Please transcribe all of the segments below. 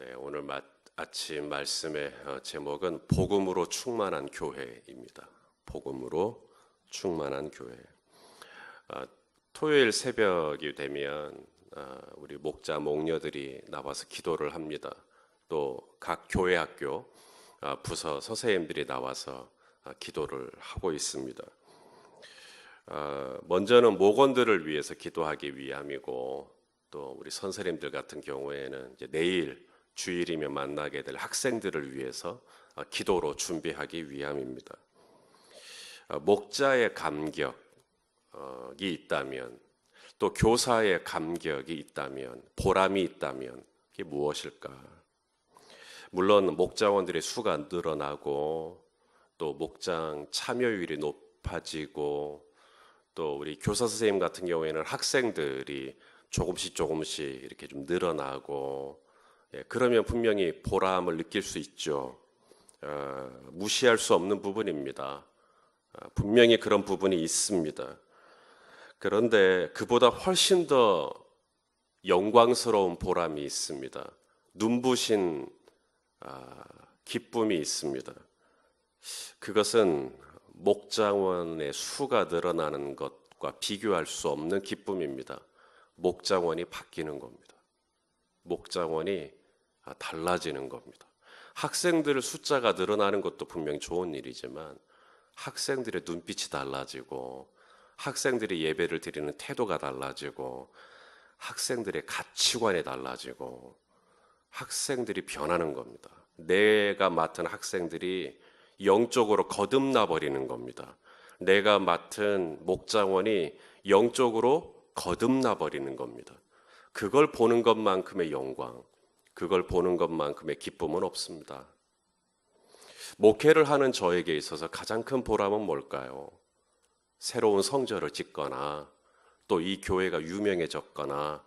네, 오늘 마, 아침 말씀의 어, 제목은 복음으로 충만한 교회입니다. 복음으로 충만한 교회. 아, 토요일 새벽이 되면 아, 우리 목자 목녀들이 나와서 기도를 합니다. 또 각 교회 학교 아, 부서 선생님들이 나와서 아, 기도를 하고 있습니다. 아, 먼저는 목원들을 위해서 기도하기 위함이고 또 우리 선생님들 같은 경우에는 내일 주일이면 만나게 될 학생들을 위해서 아, 기도로 준비하기 위함입니다. 아, 목자의 감격이 있다면 또 교사의 감격이 있다면 보람이 있다면 그게 무엇일까? 물론 목장원들의 수가 늘어나고 또 목장 참여율이 높아지고 또 우리 교사 선생님 같은 경우에는 학생들이 조금씩 조금씩 이렇게 좀 늘어나고 예, 그러면 분명히 보람을 느낄 수 있죠. 어, 무시할 수 없는 부분입니다. 어, 분명히 그런 부분이 있습니다. 그런데 그보다 훨씬 더 영광스러운 보람이 있습니다. 눈부신 아, 기쁨이 있습니다. 그것은 목장원의 수가 늘어나는 것과 비교할 수 없는 기쁨입니다. 목장원이 바뀌는 겁니다. 목장원이 아, 달라지는 겁니다. 학생들 숫자가 늘어나는 것도 분명히 좋은 일이지만 학생들의 눈빛이 달라지고 학생들이 예배를 드리는 태도가 달라지고 학생들의 가치관이 달라지고 학생들이 변하는 겁니다. 내가 맡은 학생들이 영적으로 거듭나 버리는 겁니다. 내가 맡은 목장원이 영적으로 거듭나 버리는 겁니다. 그걸 보는 것만큼의 영광, 그걸 보는 것만큼의 기쁨은 없습니다. 목회를 하는 저에게 있어서 가장 큰 보람은 뭘까요? 새로운 성전을 짓거나 또 이 교회가 유명해졌거나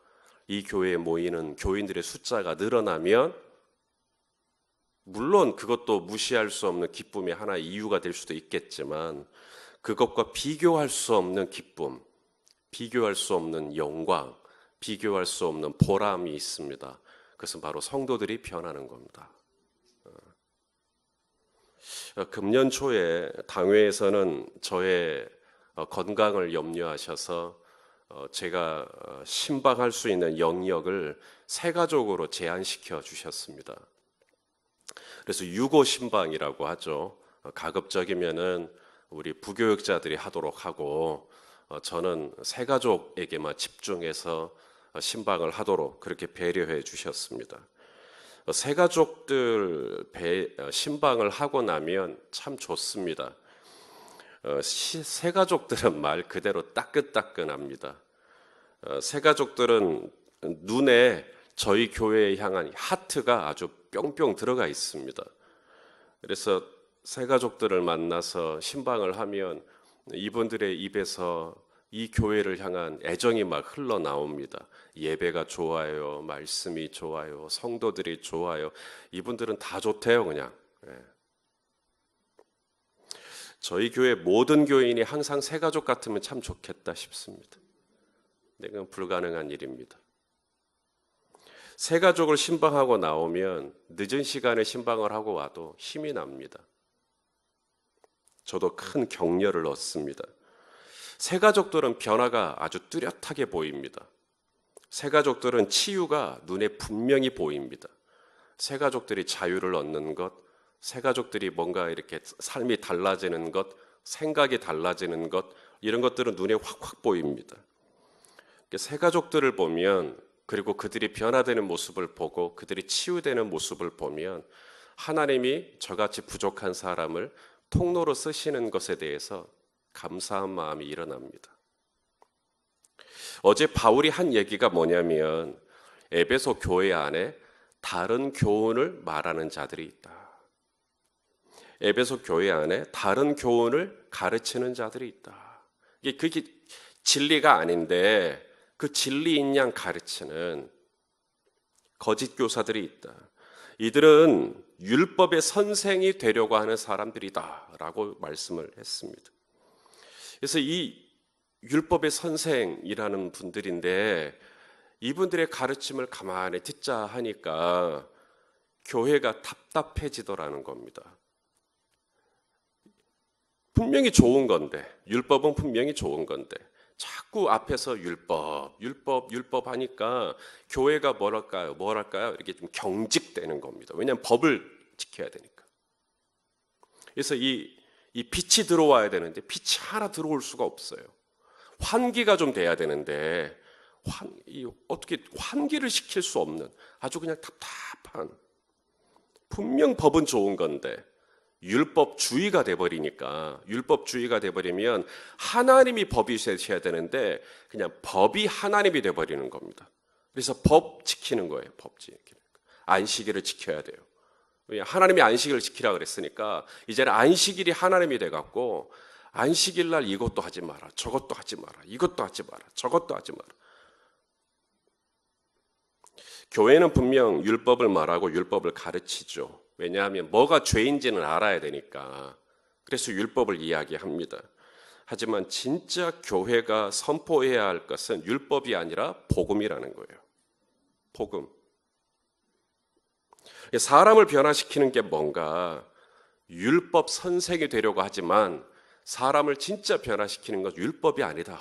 이 교회에 모이는 교인들의 숫자가 늘어나면 물론 그것도 무시할 수 없는 기쁨의 하나 이유가 될 수도 있겠지만 그것과 비교할 수 없는 기쁨, 비교할 수 없는 영광, 비교할 수 없는 보람이 있습니다. 그것은 바로 성도들이 변하는 겁니다. 어, 금년 초에 당회에서는 저의 어, 건강을 염려하셔서 어, 제가 신방할 수 있는 영역을 세 가족으로 제한시켜 주셨습니다. 그래서 유고 신방이라고 하죠. 가급적이면은 우리 부교육자들이 하도록 하고 저는 세 가족에게만 집중해서 신방을 하도록 그렇게 배려해 주셨습니다. 새 가족들 배, 신방을 하고 나면 참 좋습니다. 어, 새 가족들은 말 그대로 따끈따끈합니다. 어, 새 가족들은 눈에 저희 교회에 향한 하트가 아주 뿅뿅 들어가 있습니다. 그래서 새 가족들을 만나서 신방을 하면 이분들의 입에서 이 교회를 향한 애정이 막 흘러나옵니다. 예배가 좋아요. 말씀이 좋아요. 성도들이 좋아요. 이분들은 다 좋대요, 그냥. 예. 저희 교회 모든 교인이 항상 새 가족 같으면 참 좋겠다 싶습니다. 이건 불가능한 일입니다. 새 가족을 신방하고 나오면 늦은 시간에 신방을 하고 와도 힘이 납니다. 저도 큰 격려를 얻습니다. 새 가족들은 변화가 아주 뚜렷하게 보입니다. 새 가족들은 치유가 눈에 분명히 보입니다. 새 가족들이 자유를 얻는 것, 새 가족들이 뭔가 이렇게 삶이 달라지는 것, 생각이 달라지는 것, 이런 것들은 눈에 확확 보입니다. 새 가족들을 보면 그리고 그들이 변화되는 모습을 보고 그들이 치유되는 모습을 보면 하나님이 저같이 부족한 사람을 통로로 쓰시는 것에 대해서 감사한 마음이 일어납니다. 어제 바울이 한 얘기가 뭐냐면 에베소 교회 안에 다른 교훈을 말하는 자들이 있다. 에베소 교회 안에 다른 교훈을 가르치는 자들이 있다. 이게 그게 진리가 아닌데 그 진리인 양 가르치는 거짓 교사들이 있다. 이들은 율법의 선생이 되려고 하는 사람들이다라고 말씀을 했습니다. 그래서 이 율법의 선생이라는 분들인데 이분들의 가르침을 가만히 듣자 하니까 교회가 답답해지더라는 겁니다. 분명히 좋은 건데, 율법은 분명히 좋은 건데, 자꾸 앞에서 율법, 율법, 율법 하니까 교회가 뭐랄까요? 뭐랄까요? 이렇게 좀 경직되는 겁니다. 왜냐하면 법을 지켜야 되니까. 그래서 이, 이 빛이 들어와야 되는데 빛이 하나 들어올 수가 없어요. 환기가 좀 돼야 되는데 환, 이 어떻게 환기를 시킬 수 없는 아주 그냥 답답한 분명 법은 좋은 건데 율법주의가 돼버리니까 율법주의가 돼버리면 하나님이 법이 되셔야 되는데 그냥 법이 하나님이 돼버리는 겁니다. 그래서 법 지키는 거예요. 법 지키는 거. 안식일을 지켜야 돼요. 왜냐 하나님이 안식일을 지키라 그랬으니까 이제는 안식일이 하나님이 돼 갖고 안식일 날 이것도 하지 마라, 저것도 하지 마라, 이것도 하지 마라, 저것도 하지 마라. 교회는 분명 율법을 말하고 율법을 가르치죠. 왜냐하면 뭐가 죄인지는 알아야 되니까. 그래서 율법을 이야기합니다. 하지만 진짜 교회가 선포해야 할 것은 율법이 아니라 복음이라는 거예요. 복음. 사람을 변화시키는 게 뭔가 율법 선생이 되려고 하지만 사람을 진짜 변화시키는 건 율법이 아니다.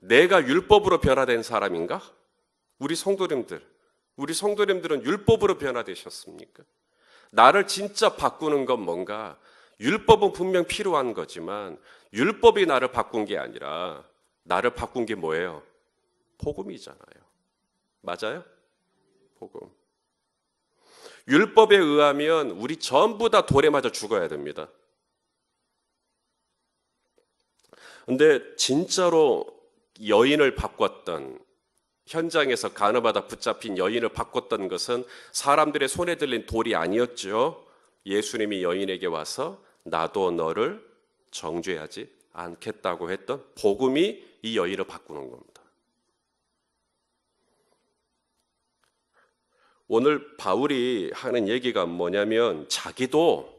내가 율법으로 변화된 사람인가? 우리 성도님들, 우리 성도님들은 율법으로 변화되셨습니까? 나를 진짜 바꾸는 건 뭔가 율법은 분명 필요한 거지만 율법이 나를 바꾼 게 아니라 나를 바꾼 게 뭐예요? 복음이잖아요. 맞아요? 복음. 율법에 의하면 우리 전부 다 돌에 맞아 죽어야 됩니다. 근데 진짜로 여인을 바꿨던 현장에서 간음하다 붙잡힌 여인을 바꿨던 것은 사람들의 손에 들린 돌이 아니었죠. 예수님이 여인에게 와서 나도 너를 정죄하지 않겠다고 했던 복음이 이 여인을 바꾸는 겁니다. 오늘 바울이 하는 얘기가 뭐냐면 자기도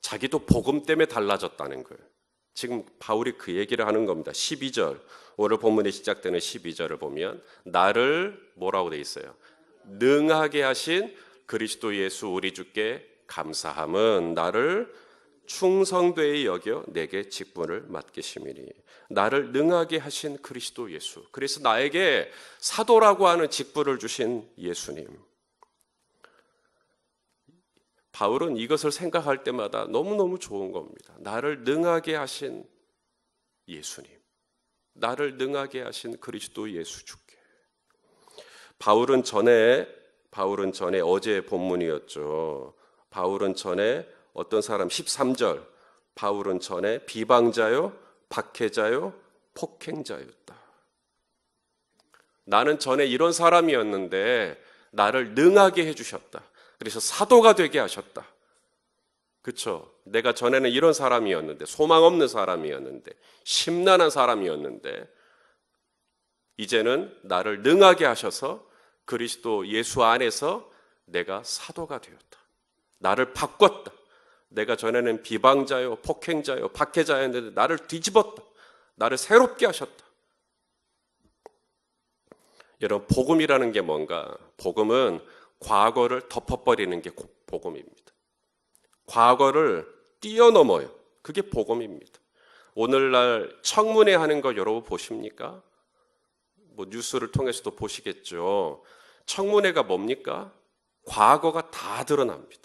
자기도 복음 때문에 달라졌다는 거예요. 지금 바울이 그 얘기를 하는 겁니다. 12절. 오늘 본문에 시작되는 12절을 보면 나를 뭐라고 돼 있어요? 능하게 하신 그리스도 예수 우리 주께 감사함은 나를 충성되이 여겨 내게 직분을 맡기심이니 나를 능하게 하신 그리스도 예수. 그래서 나에게 사도라고 하는 직분을 주신 예수님. 바울은 이것을 생각할 때마다 너무너무 좋은 겁니다. 나를 능하게 하신 예수님. 나를 능하게 하신 그리스도 예수 주께. 바울은 전에 바울은 전에 어제 본문이었죠. 바울은 전에 어떤 사람 13절 바울은 전에 비방자요, 박해자요, 폭행자였다. 나는 전에 이런 사람이었는데 나를 능하게 해 주셨다. 그래서 사도가 되게 하셨다. 그쵸? 내가 전에는 이런 사람이었는데, 소망 없는 사람이었는데, 심란한 사람이었는데, 이제는 나를 능하게 하셔서 그리스도 예수 안에서 내가 사도가 되었다. 나를 바꿨다. 내가 전에는 비방자요, 폭행자요, 박해자였는데 나를 뒤집었다. 나를 새롭게 하셨다. 여러분, 복음이라는 게 뭔가? 복음은 과거를 덮어버리는 게 복음입니다. 과거를 뛰어넘어요. 그게 복음입니다. 오늘날 청문회 하는 거 여러분 보십니까? 뭐 뉴스를 통해서도 보시겠죠. 청문회가 뭡니까? 과거가 다 드러납니다.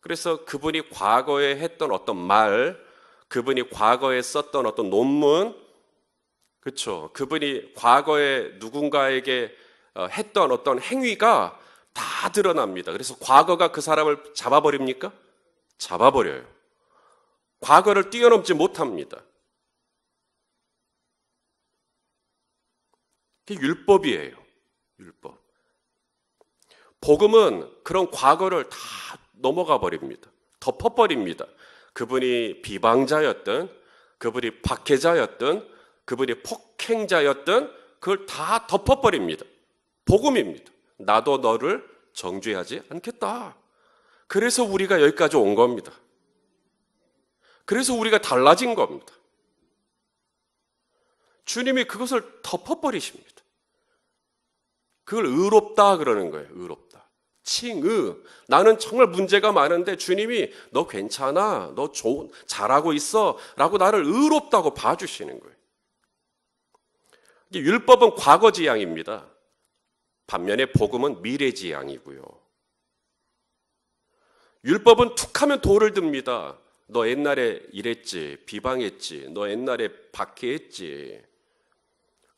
그래서 그분이 과거에 했던 어떤 말, 그분이 과거에 썼던 어떤 논문, 그렇죠. 그분이 과거에 누군가에게 어, 했던 어떤 행위가 다 드러납니다. 그래서 과거가 그 사람을 잡아버립니까? 잡아버려요. 과거를 뛰어넘지 못합니다. 그게 율법이에요. 율법. 복음은 그런 과거를 다 넘어가 버립니다. 덮어버립니다. 그분이 비방자였던, 그분이 박해자였던, 그분이 폭행자였던, 그걸 다 덮어버립니다. 복음입니다. 나도 너를 정죄하지 않겠다. 그래서 우리가 여기까지 온 겁니다. 그래서 우리가 달라진 겁니다. 주님이 그것을 덮어버리십니다. 그걸 의롭다 그러는 거예요. 의롭다. 칭의. 나는 정말 문제가 많은데 주님이 너 괜찮아. 너 좋은, 잘하고 있어. 라고 나를 의롭다고 봐주시는 거예요. 율법은 과거 지향입니다. 반면에 복음은 미래 지향이고요. 율법은 툭 하면 돌을 듭니다. 너 옛날에 이랬지, 비방했지, 너 옛날에 박해했지.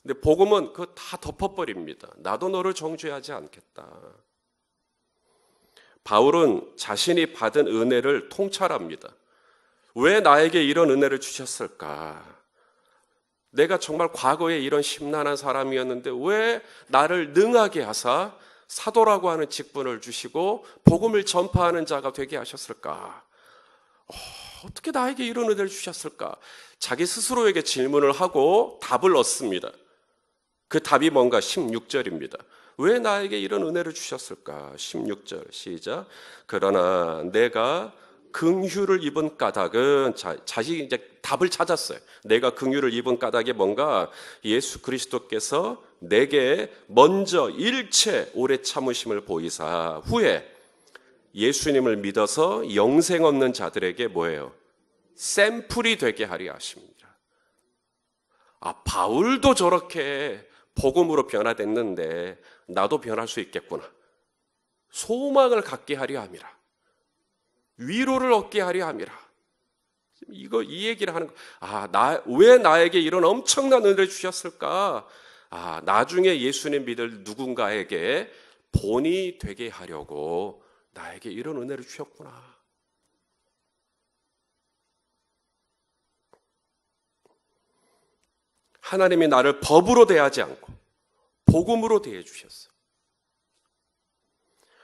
근데 복음은 그거 다 덮어버립니다. 나도 너를 정죄하지 않겠다. 바울은 자신이 받은 은혜를 통찰합니다. 왜 나에게 이런 은혜를 주셨을까? 내가 정말 과거에 이런 심란한 사람이었는데 왜 나를 능하게 하사 사도라고 하는 직분을 주시고 복음을 전파하는 자가 되게 하셨을까? 어, 어떻게 나에게 이런 은혜를 주셨을까? 자기 스스로에게 질문을 하고 답을 얻습니다. 그 답이 뭔가 16절입니다. 왜 나에게 이런 은혜를 주셨을까? 16절 시작. 그러나 내가 긍휼을 입은 까닭은 자, 자신이 이제 답을 찾았어요. 내가 긍휼을 입은 까닭이 뭔가 예수 그리스도께서 내게 먼저 일체 오래 참으심을 보이사 후에 예수님을 믿어서 영생 없는 자들에게 뭐예요? 샘플이 되게 하려 하십니다. 아, 바울도 저렇게 복음으로 변화됐는데 나도 변할 수 있겠구나. 소망을 갖게 하려 함이라. 위로를 얻게 하려 함이라. 이거 이 얘기를 하는 거. 아, 나 왜 나에게 이런 엄청난 은혜를 주셨을까? 아, 나중에 예수님 믿을 누군가에게 본이 되게 하려고 나에게 이런 은혜를 주셨구나. 하나님이 나를 법으로 대하지 않고 복음으로 대해 주셨어.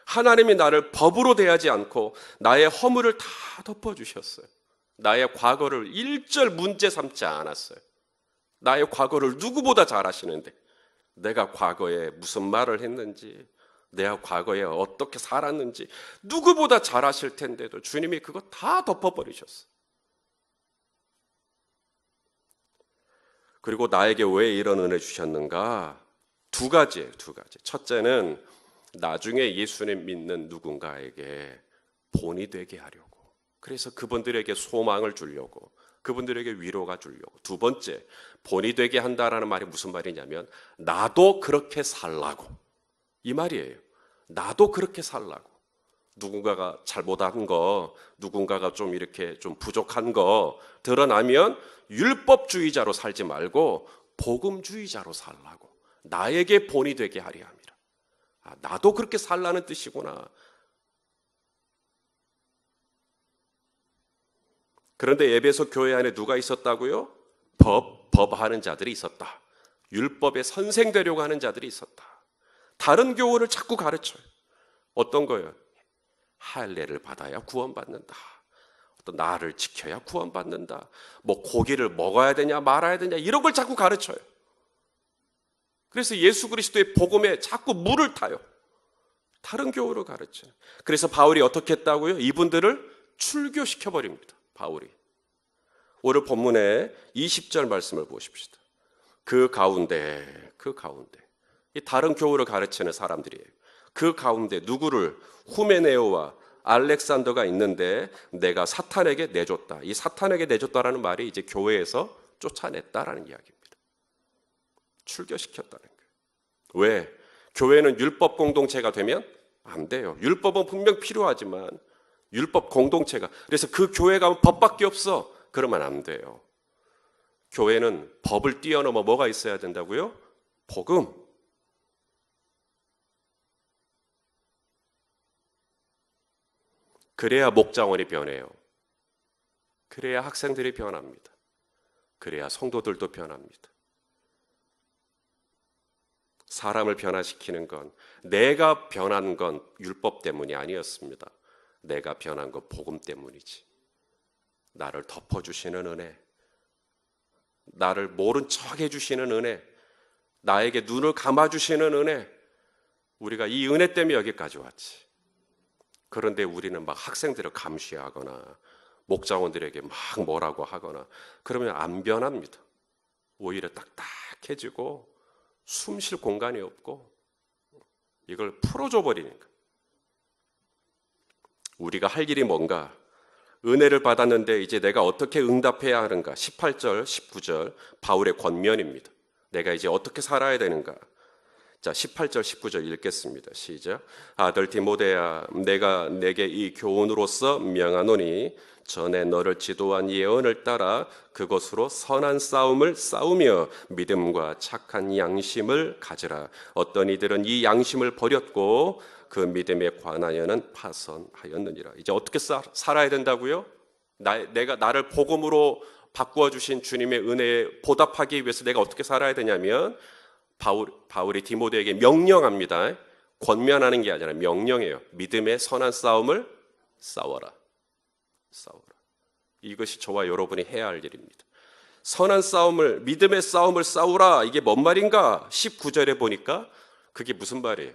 하나님이 나를 법으로 대하지 않고 나의 허물을 다 덮어 주셨어요. 나의 과거를 일절 문제 삼지 않았어요. 나의 과거를 누구보다 잘 아시는데 내가 과거에 무슨 말을 했는지 내가 과거에 어떻게 살았는지 누구보다 잘 아실 텐데도 주님이 그거 다 덮어버리셨어. 그리고 나에게 왜 이런 은혜 주셨는가? 두 가지예요, 두 가지. 첫째는 나중에 예수님 믿는 누군가에게 본이 되게 하려고. 그래서 그분들에게 소망을 주려고. 그분들에게 위로가 주려고. 두 번째, 본이 되게 한다라는 말이 무슨 말이냐면, 나도 그렇게 살라고. 이 말이에요. 나도 그렇게 살라고. 누군가가 잘못한 거, 누군가가 좀 이렇게 좀 부족한 거 드러나면 율법주의자로 살지 말고 복음주의자로 살라고. 나에게 본이 되게 하려 함이라. 아, 나도 그렇게 살라는 뜻이구나. 그런데 에베소 교회 안에 누가 있었다고요? 법, 법하는 자들이 있었다. 율법의 선생 되려고 하는 자들이 있었다. 다른 교훈을 자꾸 가르쳐요. 어떤 거예요? 할례를 받아야 구원받는다. 어떤 나를 지켜야 구원받는다. 뭐 고기를 먹어야 되냐 말아야 되냐 이런 걸 자꾸 가르쳐요. 그래서 예수 그리스도의 복음에 자꾸 물을 타요. 다른 교훈을 가르쳐요. 그래서 바울이 어떻게 했다고요? 이분들을 출교시켜 버립니다. 바울이. 오늘 본문에 20절 말씀을 보십시다. 그 가운데, 그 가운데. 이 다른 교우를 가르치는 사람들이에요. 그 가운데 누구를 후메네오와 알렉산더가 있는데 내가 사탄에게 내줬다. 이 사탄에게 내줬다라는 말이 이제 교회에서 쫓아냈다라는 이야기입니다. 출교시켰다는 거예요. 왜? 교회는 율법 공동체가 되면 안 돼요. 율법은 분명 필요하지만 율법 공동체가 그래서 그 교회 가면 법밖에 없어. 그러면 안 돼요. 교회는 법을 뛰어넘어 뭐가 있어야 된다고요? 복음. 그래야 목장원이 변해요. 그래야 학생들이 변합니다. 그래야 성도들도 변합니다. 사람을 변화시키는 건 내가 변한 건 율법 때문이 아니었습니다. 내가 변한 건 복음 때문이지. 나를 덮어주시는 은혜, 나를 모른 척 해주시는 은혜, 나에게 눈을 감아주시는 은혜, 우리가 이 은혜 때문에 여기까지 왔지. 그런데 우리는 막 학생들을 감시하거나 목장원들에게 막 뭐라고 하거나 그러면 안 변합니다. 오히려 딱딱해지고 숨 쉴 공간이 없고 이걸 풀어줘 버리니까 우리가 할 일이 뭔가? 은혜를 받았는데 이제 내가 어떻게 응답해야 하는가? 18절, 19절 바울의 권면입니다. 내가 이제 어떻게 살아야 되는가? 자, 18절, 19절 읽겠습니다. 시작. 아들 디모데야, 내가 내게 이 교훈으로서 명하노니 전에 너를 지도한 예언을 따라 그것으로 선한 싸움을 싸우며 믿음과 착한 양심을 가지라. 어떤 이들은 이 양심을 버렸고 그 믿음에 관하여는 파선하였느니라. 이제 어떻게 사, 살아야 된다고요? 나, 내가 나를 복음으로 바꾸어 주신 주님의 은혜에 보답하기 위해서 내가 어떻게 살아야 되냐면 바울, 바울이 디모데에게 명령합니다. 권면하는 게 아니라 명령해요. 믿음의 선한 싸움을 싸워라. 싸워라. 이것이 저와 여러분이 해야 할 일입니다. 선한 싸움을, 믿음의 싸움을 싸우라. 이게 뭔 말인가? 19절에 보니까 그게 무슨 말이에요?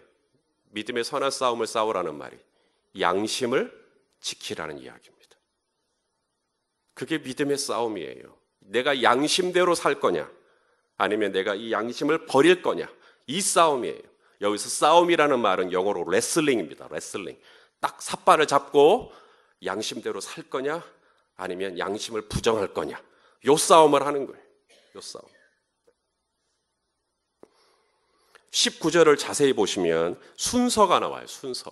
믿음의 선한 싸움을 싸우라는 말이 양심을 지키라는 이야기입니다. 그게 믿음의 싸움이에요. 내가 양심대로 살 거냐? 아니면 내가 이 양심을 버릴 거냐? 이 싸움이에요. 여기서 싸움이라는 말은 영어로 레슬링입니다. 레슬링. 딱 삿발을 잡고 양심대로 살 거냐? 아니면 양심을 부정할 거냐? 요 싸움을 하는 거예요. 요 싸움. 19절을 자세히 보시면 순서가 나와요. 순서.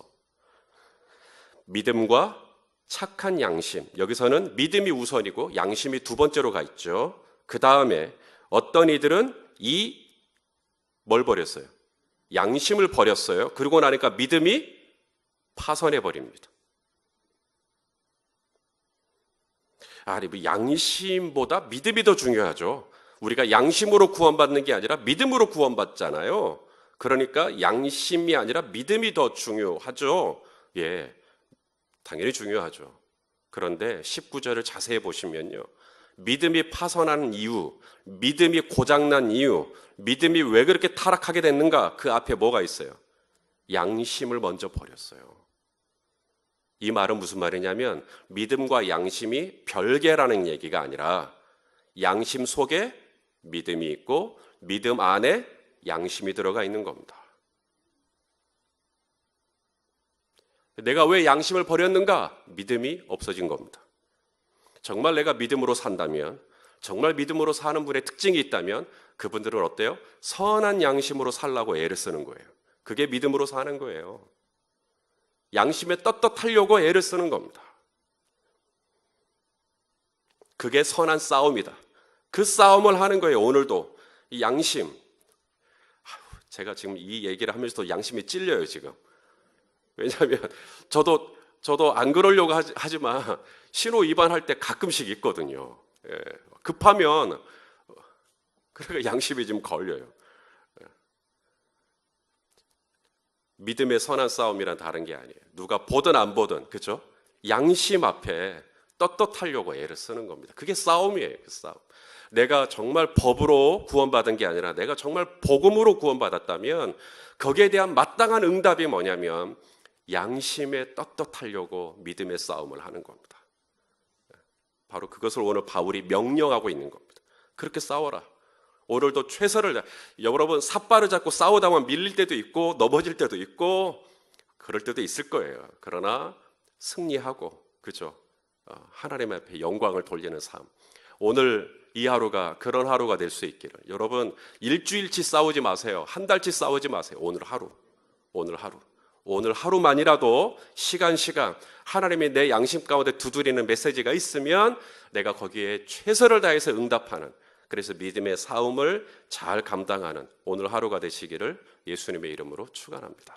믿음과 착한 양심. 여기서는 믿음이 우선이고 양심이 두 번째로 가 있죠. 그 다음에 어떤 이들은 이 뭘 버렸어요? 양심을 버렸어요. 그러고 나니까 믿음이 파선해 버립니다. 아니, 뭐 양심보다 믿음이 더 중요하죠. 우리가 양심으로 구원받는 게 아니라 믿음으로 구원받잖아요. 그러니까 양심이 아니라 믿음이 더 중요하죠. 예. 당연히 중요하죠. 그런데 19절을 자세히 보시면요. 믿음이 파선하는 이유, 믿음이 고장난 이유, 믿음이 왜 그렇게 타락하게 됐는가? 그 앞에 뭐가 있어요? 양심을 먼저 버렸어요. 이 말은 무슨 말이냐면 믿음과 양심이 별개라는 얘기가 아니라 양심 속에 믿음이 있고 믿음 안에 양심이 들어가 있는 겁니다. 내가 왜 양심을 버렸는가? 믿음이 없어진 겁니다. 정말 내가 믿음으로 산다면, 정말 믿음으로 사는 분의 특징이 있다면 그분들은 어때요? 선한 양심으로 살라고 애를 쓰는 거예요. 그게 믿음으로 사는 거예요. 양심에 떳떳하려고 애를 쓰는 겁니다. 그게 선한 싸움이다. 그 싸움을 하는 거예요, 오늘도. 이 양심. 제가 지금 이 얘기를 하면서도 양심이 찔려요, 지금. 왜냐하면 저도 저도 안 그러려고 하지, 하지 만 신호 위반할 때 가끔씩 있거든요. 예, 급하면 그러니까 양심이 좀 걸려요. 예. 믿음의 선한 싸움이란 다른 게 아니에요. 누가 보든 안 보든 그죠? 양심 앞에 떳떳하려고 애를 쓰는 겁니다. 그게 싸움이에요. 그 싸움. 내가 정말 법으로 구원받은 게 아니라 내가 정말 복음으로 구원받았다면 거기에 대한 마땅한 응답이 뭐냐면 양심에 떳떳하려고 믿음의 싸움을 하는 겁니다. 바로 그것을 오늘 바울이 명령하고 있는 겁니다. 그렇게 싸워라. 오늘도 최선을 다. 여러분 삿발을 잡고 싸우다 보면 밀릴 때도 있고 넘어질 때도 있고 그럴 때도 있을 거예요. 그러나 승리하고 그죠? 어, 하나님 앞에 영광을 돌리는 삶. 오늘 이 하루가 그런 하루가 될 수 있기를. 여러분 일주일치 싸우지 마세요. 한 달치 싸우지 마세요. 오늘 하루. 오늘 하루. 오늘 하루만이라도 시간 시간 하나님이 내 양심 가운데 두드리는 메시지가 있으면 내가 거기에 최선을 다해서 응답하는 그래서 믿음의 싸움을 잘 감당하는 오늘 하루가 되시기를 예수님의 이름으로 축원합니다.